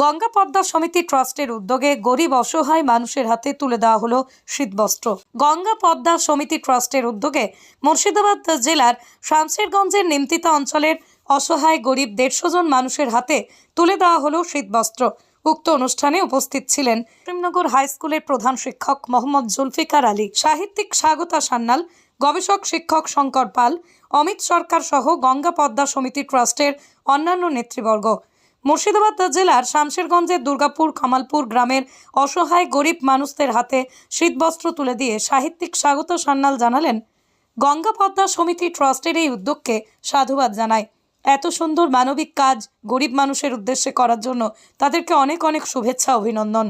গঙ্গা পদ্মা সমিতি ট্রাস্টের উদ্যোগে গরিব অসহায় মানুষের হাতে তুলে দেওয়া হলো শীতবস্ত্র। গঙ্গা পদ্মা সমিতি ট্রাস্টের উদ্যোগে মুর্শিদাবাদ জেলার শামশেরগঞ্জের নিমতিতা অঞ্চলের অসহায় গরিব দেড়শো জন মানুষের হাতে তুলে দেওয়া হলো শীতবস্ত্র। উক্ত অনুষ্ঠানে উপস্থিত ছিলেন করিমনগর হাই স্কুলের প্রধান শিক্ষক মোহাম্মদ জুলফিকার আলী, সাহিত্যিক স্বাগতা সান্যাল, গবেষক শিক্ষক শঙ্কর পাল, অমিত সরকার সহ গঙ্গা পদ্মা সমিতি ট্রাস্টের অন্যান্য নেতৃবর্গ। মুর্শিদাবাদ জেলার শামশেরগঞ্জের দুর্গাপুর খামালপুর গ্রামের অসহায় গরিব মানুষদের হাতে শীতবস্ত্র তুলে দিয়ে সাহিত্যিক স্বাগত সান্যাল জানালেন গঙ্গা পদ্মা সমিতি ট্রাস্টের এই উদ্যোগকে সাধুবাদ জানায়। এত সুন্দর মানবিক কাজ গরিব মানুষের উদ্দেশ্যে করার জন্য তাদেরকে অনেক অনেক শুভেচ্ছা, অভিনন্দন।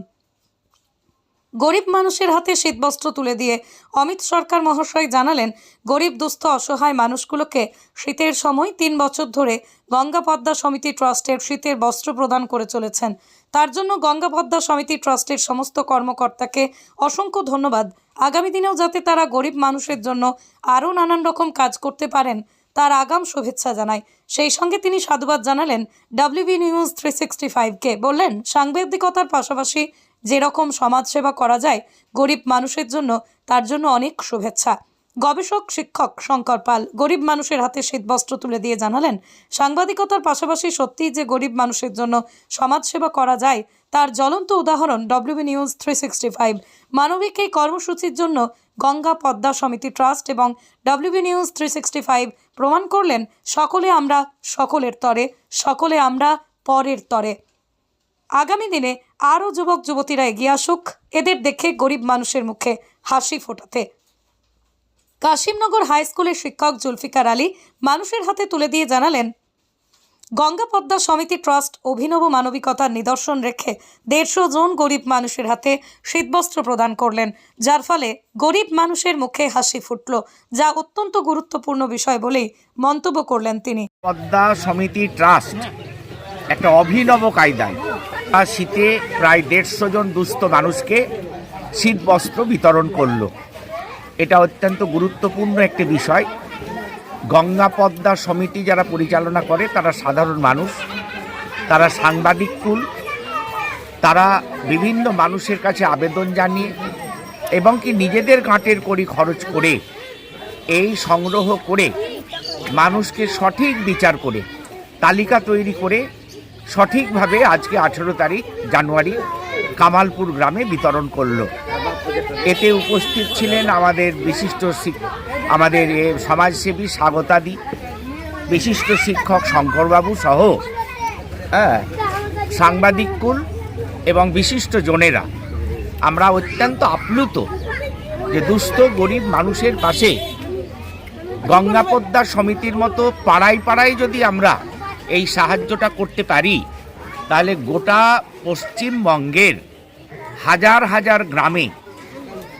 গরিব মানুষের হাতে শীতবস্ত্র তুলে দিয়ে অমিত সরকার মহাশয় জানালেন, গরিব, দুস্থ, অসহায় মানুষগুলোকে শীতের সময় তিন বছর ধরে গঙ্গা পদ্মা সমিতি ট্রাস্টের শীতের বস্ত্র প্রদান করে চলেছেন। তার জন্য গঙ্গা পদ্মা সমিতি ট্রাস্টের সমস্ত কর্মকর্তাকে অসংখ্য ধন্যবাদ। আগামী দিনেও যাতে তারা গরিব মানুষের জন্য আরও নানান রকম কাজ করতে পারেন তার আগাম শুভেচ্ছা জানায় সেই সঙ্গে তিনি সাধুবাদ জানালেন ডাব্লিউবি নিউজ থ্রি সিক্সটি ফাইভকে বললেন, সাংবাদিকতার পাশাপাশি যেরকম সমাজসেবা করা যায়, গরিব মানুষের জন্য তার জন্য অনেক শুভেচ্ছা। গবেষক, শিক্ষক শঙ্কর পাল গরিব মানুষের হাতে শীতবস্ত্র তুলে দিয়ে জানালেন, সাংবাদিকতার পাশাপাশি সত্যিই যে গরিব মানুষের জন্য সমাজসেবা করা যায়, তার জ্বলন্ত উদাহরণ WB news three sixty five মানবিক এই কর্মসূচির জন্য গঙ্গা পদ্মা সমিতি ট্রাস্ট এবং WB news three sixty five প্রমাণ করলেন, সকলে আমরা সকলের তরে, সকলে আমরা পরের তরে। আগামী দিনে আরও যুবক যুবতীরা এগিয়ে আসুক, এদের দেখে গরিব মানুষের মুখে হাসি ফোটাতে। কাশিমনগর হাই স্কুলের শিক্ষক জুলফিকার আলী মানুষের হাতে তুলে দিয়ে জানালেন গঙ্গা পদ্মা সমিতি ট্রাস্ট অভিনব মানবিকতার নিদর্শন রেখে দেড়শো জন গরিব মানুষের হাতে শীতবস্ত্র প্রদান করলেন, যার ফলে গরিব মানুষের মুখে হাসি ফুটল, যা অত্যন্ত গুরুত্বপূর্ণ বিষয় বলেই মন্তব্য করলেন তিনি। পদ্মা সমিতি ট্রাস্ট একটা অভিনব কায়দায় শীতে প্রায় দেড়শো জন দুস্থ মানুষকে শীতবস্ত্র বিতরণ করল। এটা অত্যন্ত গুরুত্বপূর্ণ একটি বিষয়। গঙ্গা পদ্মা সমিতি যারা পরিচালনা করে, তারা সাধারণ মানুষ, তারা সাংবাদিক কুল, তারা বিভিন্ন মানুষের কাছে আবেদন জানিয়ে এবং কি নিজেদের গাঁটের করি খরচ করে, এই সংগ্রহ করে মানুষকে সঠিক বিচার করে, তালিকা তৈরি করে সঠিকভাবে আজকে আঠেরো তারিখ জানুয়ারি কামালপুর গ্রামে বিতরণ করল। এতে উপস্থিত ছিলেন আমাদের বিশিষ্ট আমাদের সমাজসেবী স্বাগতাদি, বিশিষ্ট শিক্ষক শঙ্করবাবু সহ হ্যাঁ সাংবাদিককুল এবং বিশিষ্ট জনেরা। আমরা অত্যন্ত আপ্লুত যে দুস্থ, গরিব মানুষের পাশে গঙ্গা পদ্মা সমিতির মতো পাড়ায় পাড়ায় যদি আমরা এই সাহায্যটা করতে পারি, তাহলে গোটা পশ্চিমবঙ্গের হাজার হাজার গ্রামে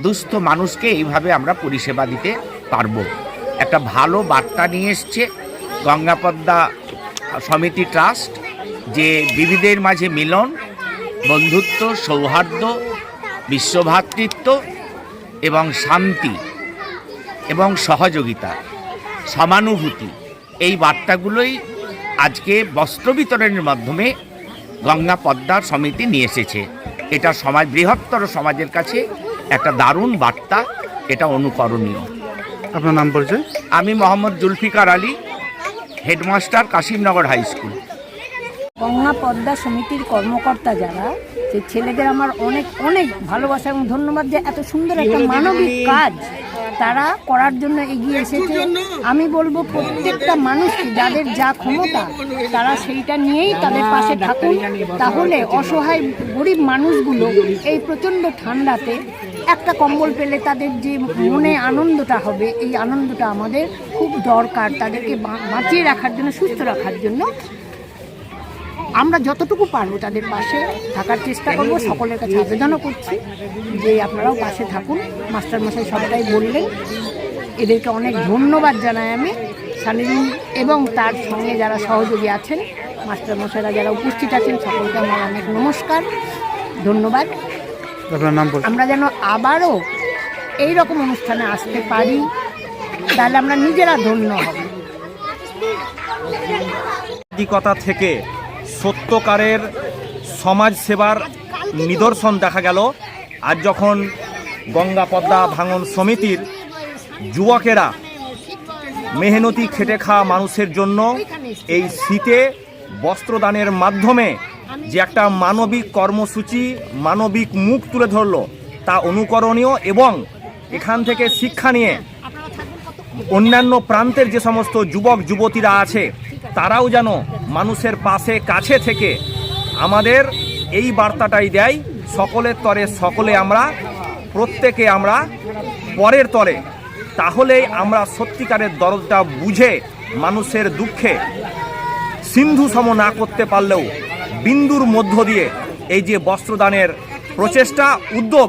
দুস্থ মানুষকে এইভাবে আমরা পরিষেবা দিতে পারব। একটা ভালো বার্তা নিয়ে এসছে গঙ্গাপদ্মা সমিতি ট্রাস্ট যে বিবিধের মাঝে মিলন, বন্ধুত্ব, সৌহার্দ্য বিশ্বভ্রাতৃত্ব এবং শান্তি এবং সহযোগিতা, সমানুভূতি। এই বার্তাগুলোই আজকে বস্ত্র বিতরণের মাধ্যমে গঙ্গা পদ্মা সমিতি নিয়ে এসেছে। এটা সমাজ বৃহত্তর সমাজের কাছে একটা দারুণ বার্তা এটা অনুকরণীয়। আপনার নাম পরিচয়? আমি Mohammad Zulfikar Ali headmaster Kashimnagar high school. Ganga Padma সমিতির কর্মকর্তা যারা সেই ছেলেদের আমার অনেক অনেক ভালোবাসা এবং ধন্যবাদ যে এত সুন্দর একটা মানবিক কাজ তারা করার জন্য এগিয়ে এসেছে। আমি বলব প্রত্যেকটা মানুষ যাদের যা ক্ষমতা তারা সেইটা নিয়েই তাদের পাশে থাকুন। তাহলে অসহায় গরিব মানুষগুলো এই প্রচণ্ড ঠান্ডাতে একটা কম্বল পেলে তাদের যে মনে আনন্দটা হবে এই আনন্দটা আমাদের খুব দরকার। তাদেরকে বাঁচিয়ে রাখার জন্য সুস্থ রাখার জন্য আমরা যতটুকু পারব তাদের পাশে থাকার চেষ্টা করব সকলের কাছে আবেদনও করছি যে আপনারাও পাশে থাকুন। মাস্টারমশাই সবটাই বললেন। এদেরকে অনেক ধন্যবাদ জানাই আমি। সানিদিন এবং তার সঙ্গে যারা সহযোগী আছেন মাস্টারমশাইরা যারা উপস্থিত আছেন সকলকে আমার অনেক নমস্কার ধন্যবাদ। নাম আমরা যেন আবারও এই রকম অনুষ্ঠানে আসতে পারি তাহলে আমরা নিজেরা ধন্য হব। সাংবাদিকতা থেকে সত্যকারের সমাজ সেবার নিদর্শন দেখা গেল। আজ যখন গঙ্গা পদ্মা ভাঙন সমিতির যুবকেরা মেহনতি খেটে খাওয়া মানুষের জন্য এই শীতে বস্ত্রদানের মাধ্যমে যে একটা মানবিক কর্মসূচি, মানবিক মুখ তুলে ধরলো, তা অনুকরণীয় এবং এখান থেকে শিক্ষা নিয়ে অন্যান্য প্রান্তের যে সমস্ত যুবক, যুবতীরা আছে, তারাও যেন মানুষের পাশে, কাছে থেকে আমাদের এই বার্তাটাই দেয়, সকলের তরে সকলে আমরা, প্রত্যেকে আমরা পরের তরে। তাহলেই আমরা সত্যিকারের দরদটা বুঝে, মানুষের দুঃখে সিন্ধু সম না করতে পারলেও বিন্দুর মধ্য দিয়ে এই যে বস্ত্রদানের প্রচেষ্টা, উদ্যোগ,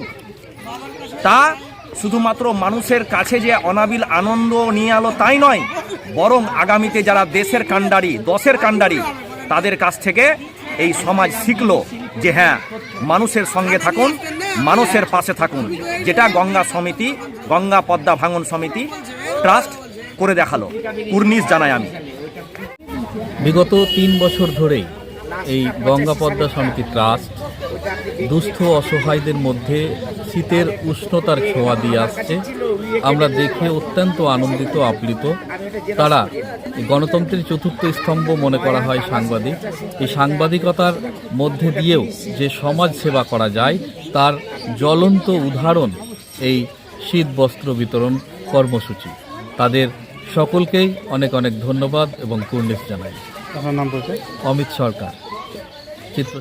তা শুধুমাত্র মানুষের কাছে যে অনাবিল আনন্দ নিয়ে আলো তাই নয়, বরং আগামীতে যারা দেশের কাণ্ডারি, দশের কাণ্ডারি, তাদের কাছ থেকে এই সমাজ শিখলো যে হ্যাঁ মানুষের সঙ্গে থাকুন, মানুষের পাশে থাকুন, যেটা গঙ্গা সমিতি, গঙ্গা পদ্মা ভাঙন সমিতি ট্রাস্ট করে দেখাল। কুর্নিশ জানাই আমি। বিগত তিন বছর ধরেই এই গঙ্গা পদ্মা সমিতি ট্রাস্ট দুস্থ অসহায়দের মধ্যে শীতের উষ্ণতার ছোঁয়া দিয়ে আসছে। আমরা দেখে অত্যন্ত আনন্দিত আপ্লিত। তারা গণতন্ত্রের চতুর্থ স্তম্ভ মনে করা হয় সাংবাদিক। এই সাংবাদিকতার মধ্যে দিয়েও যে সমাজ সেবা করা যায় তার জ্বলন্ত উদাহরণ এই শীত বস্ত্র বিতরণ কর্মসূচি। তাদের সকলকেই অনেক অনেক ধন্যবাদ এবং কুর্নিশ জানাই। আপনার নাম পরিচয় অমিত সরকার।